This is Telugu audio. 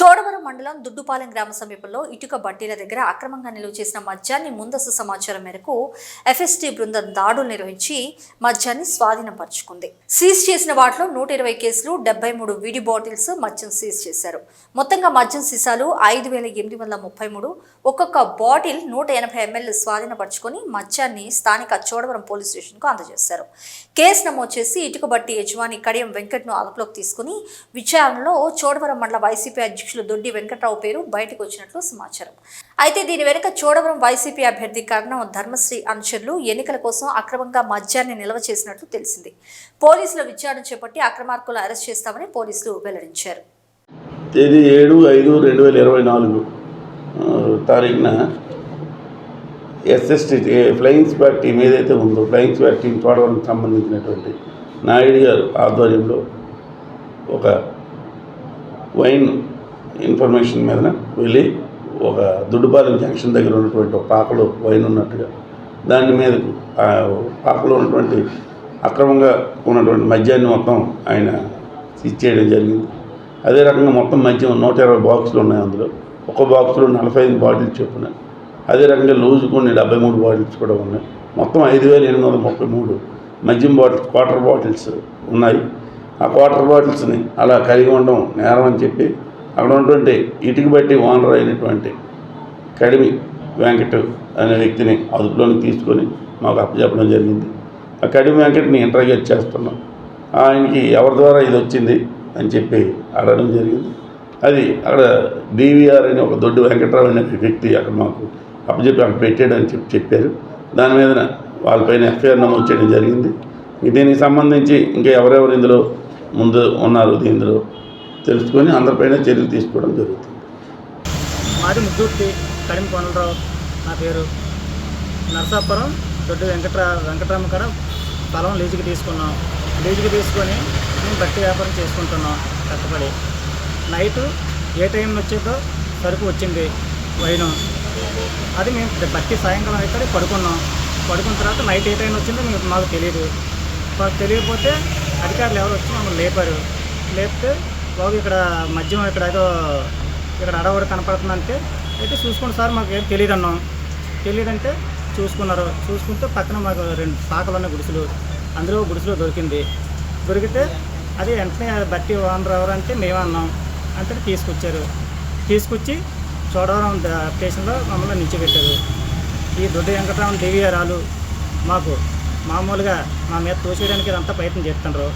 చోడవరం మండలం దుడ్డుపాలెం గ్రామ సమీపంలో ఇటుక బట్టీల దగ్గర అక్రమంగా నిలువ చేసిన మద్యాన్ని ముందస్తు సమాచారం మేరకు ఎఫ్ఎస్టీ బృందం దాడులు నిర్వహించి మద్యాన్ని స్వాధీనపరుచుకుంది సీజ్ చేసిన వాటిలో నూట ఇరవై కేసులు డెబ్బై మూడు వీడి బాటిల్స్ మద్యం సీజ్ చేశారు. మొత్తంగా మద్యం సీసాలు ఐదు వేల ఎనిమిది వందల ముప్పై మూడు ఒక్కొక్క బాటిల్ నూట ఎనభై ఎంఎల్ స్వాధీనపరుచుకొని మద్యాన్ని స్థానిక చోడవరం పోలీస్ స్టేషన్కు అందజేశారు. కేసు నమోదు చేసి ఇటుక బట్టి యజమాని కడియం వెంకట్ను అదుపులోకి తీసుకుని విచారణలో చోడవరం మండల వైసీపీ అధ్యక్షులు దొడ్డి వెంకట్రావు పేరు బయటకు వచ్చినట్లు సమాచారం. అయితే దీని వెనుక చోడవరం వైసీపీ అభ్యర్థి కారణం ధర్మశ్రీ అనుచరులు ఎన్నికల కోసం అక్రమంగా మద్యాన్ని నిల్వ చేసినట్లు తెలిసింది. పోలీసుల విచారణ చేపట్టి అక్రమార్కులను అరెస్ట్ చేస్తామని పోలీసులు వెల్లడించారు. తేదీ ఏడు ఐదు రెండు వేల ఇరవై నాలుగు తారీఖున ఎస్ఎస్టీ ఫ్లయింగ్ స్క్వాడ్ టీం ఏదైతే ఉందో ఫ్లయింగ్ స్క్వాడ్ టీం చూడడానికి సంబంధించినటువంటి నాయుడు గారు ఆధ్వర్యంలో ఒక వైన్ ఇన్ఫర్మేషన్ మీదన వెళ్ళి ఒక దుడ్డుపాలెం జంక్షన్ దగ్గర ఉన్నటువంటి ఒక పాకలో వైన్ ఉన్నట్టుగా దాని మీద పాకలో ఉన్నటువంటి అక్రమంగా ఉన్నటువంటి మద్యాన్ని మొత్తం ఆయన ఇచ్చేయడం జరిగింది. అదే రకంగా మొత్తం మద్యం నూట ఇరవై బాక్సులు ఉన్నాయి అందులో. ఒక బాక్స్లో నలభై ఐదు బాటిల్స్ చొప్పున. అదే రకంగా లూజు కొన్ని డెబ్బై మూడు బాటిల్స్ కూడా ఉన్నాయి. మొత్తం ఐదు వేల ఎనిమిది వందల ముప్పై మూడు మద్యం బాటిల్స్ క్వార్టర్ బాటిల్స్ ఉన్నాయి. ఆ క్వార్టర్ బాటిల్స్ని అలా కలిగి ఉండడం నేరం అని చెప్పి అక్కడ ఉన్నటువంటి ఇటుక బట్టి ఓనర్ అయినటువంటి కడిమి వెంకట్ అనే వ్యక్తిని అదుపులోకి తీసుకొని మాకు అప్పచెప్పడం జరిగింది. ఆ కడిమి వెంకట్ని ఇంటర్గేట్ చేస్తున్నాం. ఆయనకి ఎవరి ద్వారా ఇది వచ్చింది అని చెప్పి అడగడం జరిగింది. అది అక్కడ డివిఆర్ అని ఒక దొడ్డు వెంకట్రావు అనే వ్యక్తి అక్కడ మాకు అప్పచెప్పి అక్కడ పెట్టాడని చెప్పి చెప్పారు. దాని మీద వాళ్ళపైన ఎఫ్ఐఆర్ నమోదు చేయడం జరిగింది. దీనికి సంబంధించి ఇంకా ఎవరెవరు ఇందులో ముందు ఉన్నారు? దీనిలో తెలుసుకొని అందరిపైన చర్యలు తీసుకోవడం జరుగుతుంది. మాది ముద్దుర్తి కడిమి కొండలరావు నా పేరు నరసాపురం దొడ్డు వెంకట్రా వెంకటరామ కడ స్థలం లీజుకి తీసుకున్నాం. లీజుకి తీసుకొని మేము బట్టి వ్యాపారం చేసుకుంటున్నాం కష్టపడి నైట్ ఏ టైం వచ్చేదో సరుకు వచ్చింది వైను. అది మేము బట్టి సాయంకాలం అయితే పడుకున్నాం. పడుకున్న తర్వాత నైట్ ఏ టైం వచ్చిందో మీకు మాకు తెలియదు మాకు తెలియకపోతే అధికారులు ఎవరు వచ్చి మమ్మల్ని లేపారు. లేపితే బాబు ఇక్కడ మద్యం ఇక్కడ ఏదో ఇక్కడ అడవడి కనపడుతుందంటే అయితే చూసుకోండి సార్ మాకు ఏం తెలియదు అన్నాం. తెలియదంటే చూసుకున్నారు. చూసుకుంటే పక్కన మాకు రెండు పాకలు ఉన్న గుడిసెలు. అందులో గుడిసెలో దొరికింది. దొరికితే అది వెంటనే బట్టి ఓనర్ ఎవరు అంటే మేమే అన్నాం. అంటే తీసుకొచ్చారు. తీసుకొచ్చి చోడవరం స్టేషన్లో మమ్మల్ని నిలిచిపెట్టారు ఈ దొడ్డి వెంకటరామన్ గారు మాకు మామూలుగా మా మీద తోసేయడానికి అంతా ప్రయత్నం చేస్తున్నారు